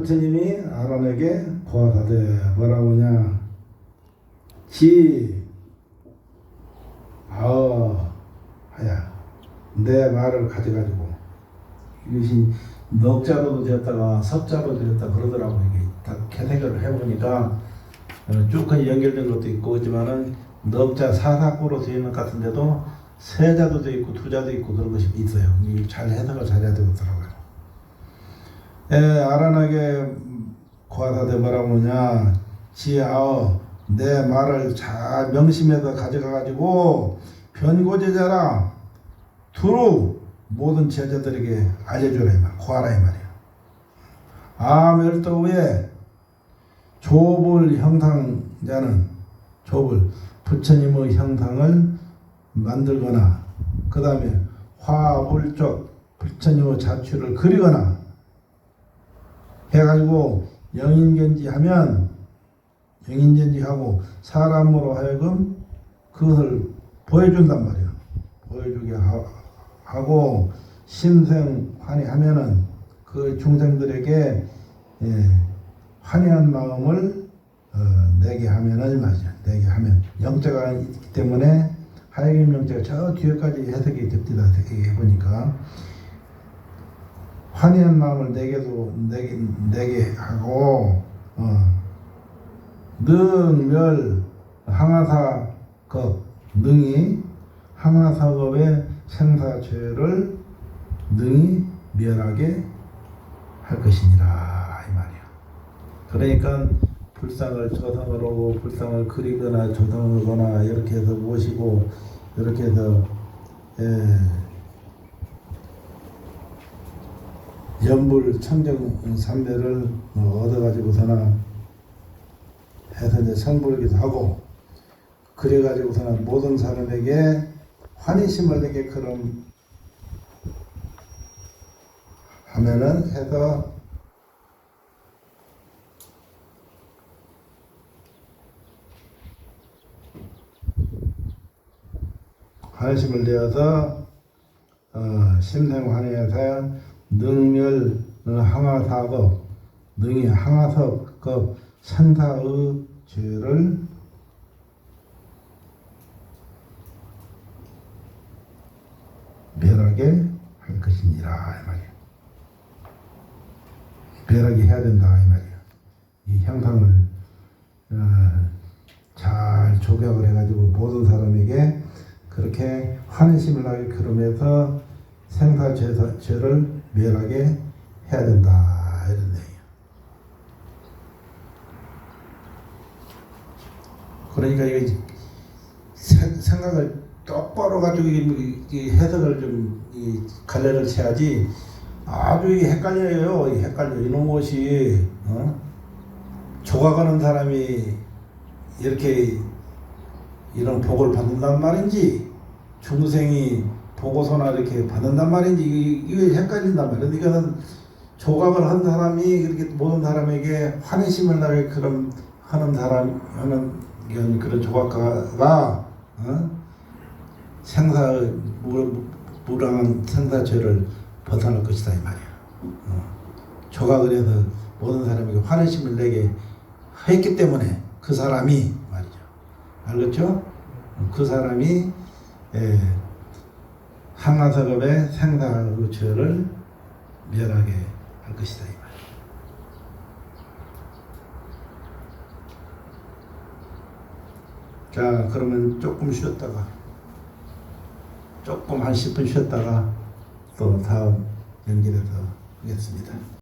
부처님이 아론에게 고하다되 뭐라고 하냐? 지. 아어. 하야. 내 말을 가져가지고. 이것이 넉자로도 되었다가 섭자로 되었다 그러더라고. 이게 다 캐teg어를 해보니까. 어, 쭉 연결된 것도 있고 그렇지만은 넉자 사사고로 되어 있는 것 같은데도 세자도 되어 있고 두자도 있고 그런 것이 있어요. 이잘 해석을 잘해야 되더라고요. 에, 아란하게 고하다되 뭐라고 하냐 지아어 내 말을 잘 명심해서 가져가 가지고 변고제자라 두루 모든 제자들에게 알려주라 이 말, 고하라 이 말이야. 아 멸도 후에 조불 형상자는 조불 부처님의 형상을 만들거나 그 다음에 화불쪽 부처님의 자취를 그리거나 해가지고 영인견지하면 영인견지하고 사람으로 하여금 그것을 보여준단 말이야. 보여주게 하- 하고 심생환희하면은 그 중생들에게 예, 환희한 마음을 어, 내게 하면은 말이야. 내게 하면 영자가 있기 때문에 하여금 영자가 저 뒤에까지 해석이 됩니다. 이렇게 해보니까 환희한 마음을 내게도 내게 내게 하고 어, 능멸 항하사급 능이 항하사급의 생사죄를 능히 멸하게 할 것이니라 이 말이야. 그러니까 불상을 조상으로 불상을 그리거나 조상하거나 이렇게 해서 모시고 이렇게 해서 예, 연불 청정 삼매를 얻어가지고서는 해서 이제 선불기도 하고 그래가지고서는 모든 사람에게 환희심을 내게 그럼 하면은 해서 환심을 내어서 어, 심생환희에서 능멸 어, 항하사급 능이 항하섭급 생사의 죄를 멸하게 할 것이니라 이 말이야. 멸하게 해야 된다 이 말이야. 이 형상을 어, 잘 조각을 해가지고 모든 사람에게 그렇게 환심을 하게 그러면서 생사 죄- 죄를 멸하게 해야 된다 이런 내용이야. 그러니까 세- 생각을 똑바로 가지고 해석을 좀이 갈래를 쳐야지 아주 이게 헷갈려요. 이 헷갈려 이놈 것이 어? 조각하는 사람이 이렇게 이런 복을 받는단 말인지 중생이 보고서나 이렇게 받는단 말인지 이- 이게 헷갈린단 말이야. 이거는 조각을 한 사람이 이렇게 모든 사람에게 환희심을 나게 그런 하는 사람 하는 이런 그런 조각가가 어? 생사 무- 무량한 생사죄를 벗어날 것이다 이 말이야. 어. 조각을 해서 모든 사람에게 환희심을 내게 했기 때문에 그 사람이 말이죠. 알겠죠? 그 사람이 예, 항나사급의 생사의 죄를 멸하게 할 것이다. 자, 그러면 조금 쉬었다가 조금 한 10분 쉬었다가 또 다음 연결해서 하겠습니다.